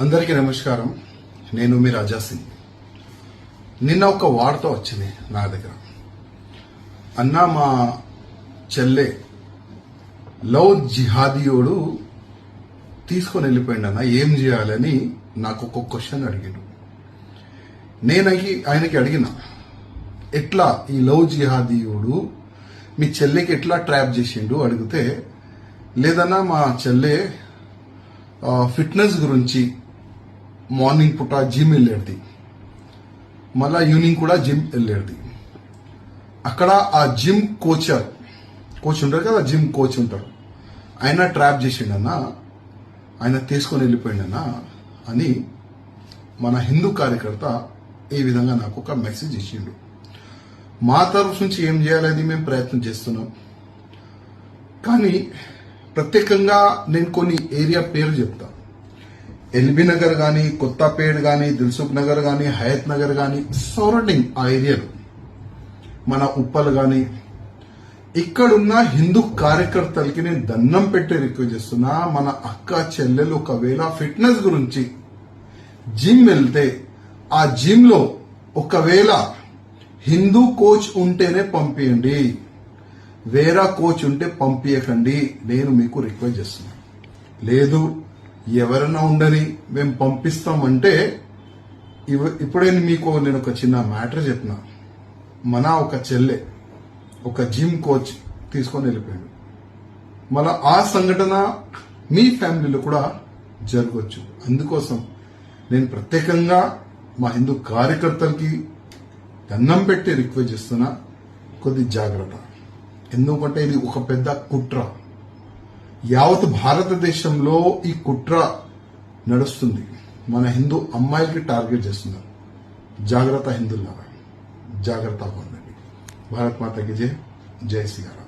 అందరికీ నమస్కారం. నేను మీ రాజా సింగ్. నిన్న ఒక వార్త వచ్చింది నా దగ్గర. అన్న మా చెల్లె లవ్ జిహాదీయోడు తీసుకొని వెళ్ళిపోయిండు అన్న. ఏం చేయాలని నాకు ఒక క్వశ్చన్ అడిగాడు. నేను ఆయనకి అడిగిన ఎట్లా ఈ లవ్ జిహాదీయుడు మీ చెల్లెకి ఎట్లా ట్రాప్ చేసిండు అడిగితే లేదన్నా మా చెల్లె ఫిట్నెస్ గురించి మార్నింగ్ పూట జిమ్ వెళ్ళేది. మళ్ళా ఈవినింగ్ కూడా జిమ్ వెళ్ళేది. అక్కడ ఆ జిమ్ కోచర్ కోచ్ ఉంటారు కదా జిమ్ కోచ్ ఉంటారు. ఆయన ట్రాప్ చేసిండన్నా ఆయన తీసుకొని వెళ్ళిపోయిండన్నా అని మన హిందూ కార్యకర్త ఈ విధంగా నాకు ఒక మెసేజ్ ఇచ్చిండు. మా తరఫు నుంచి ఏం చేయాలని మేము ప్రయత్నం చేస్తున్నాం. కానీ ప్రత్యేకంగా నేను కొన్ని ఏరియా పేర్లు చెప్తా. ఎల్బీ నగర్ కానీ కొత్తపేట కానీ దిల్సుఖ్ నగర్ కానీ హయత్ నగర్ కానీ సరౌండింగ్ ఆ ఏరియాలు. మన ఉప్పలు కానీ ఇక్కడున్న హిందూ కార్యకర్తలకి నేను దండం పెట్టి రిక్వెస్ట్ చేస్తున్నా మన అక్క చెల్లెలు ఒకవేళ ఫిట్నెస్ గురించి జిమ్ వెళ్తే ఆ జిమ్లో ఒకవేళ హిందూ కోచ్ ఉంటేనే పంపియండి. వేరే కోచ్ ఉంటే పంపించకండి నేను మీకు రిక్వెస్ట్ చేస్తున్నా. లేదు ఎవరైనా ఉండని మేము పంపిస్తామంటే ఇవ- ఇప్పుడే మీకు నేను ఒక చిన్న మ్యాటర్ చెప్పిన. మన ఒక చెల్లె ఒక జిమ్ కోచ్ తీసుకొని వెళ్ళిపోయాడు మళ్ళా ఆ సంఘటన మీ ఫ్యామిలీలో కూడా జరగవచ్చు అందుకోసం నేను ప్రత్యేకంగా మా హిందూ కార్యకర్తలకి దండం పెట్టి రిక్వెస్ట్ చేస్తున్నా కొద్ది జాగ్రత్త. ఎందుకంటే ఇది ఒక పెద్ద కుట్ర. యావత్ భారతదేశంలో ఈ కుట్ర నడుస్తుంది. మన హిందూ అమ్మాయిలకి టార్గెట్ చేస్తున్నారు. జాగ్రత్త హిందువులారా జాగ్రత్త పొందండి భారత్ మాతకి జై. జై శ్రీరామ్.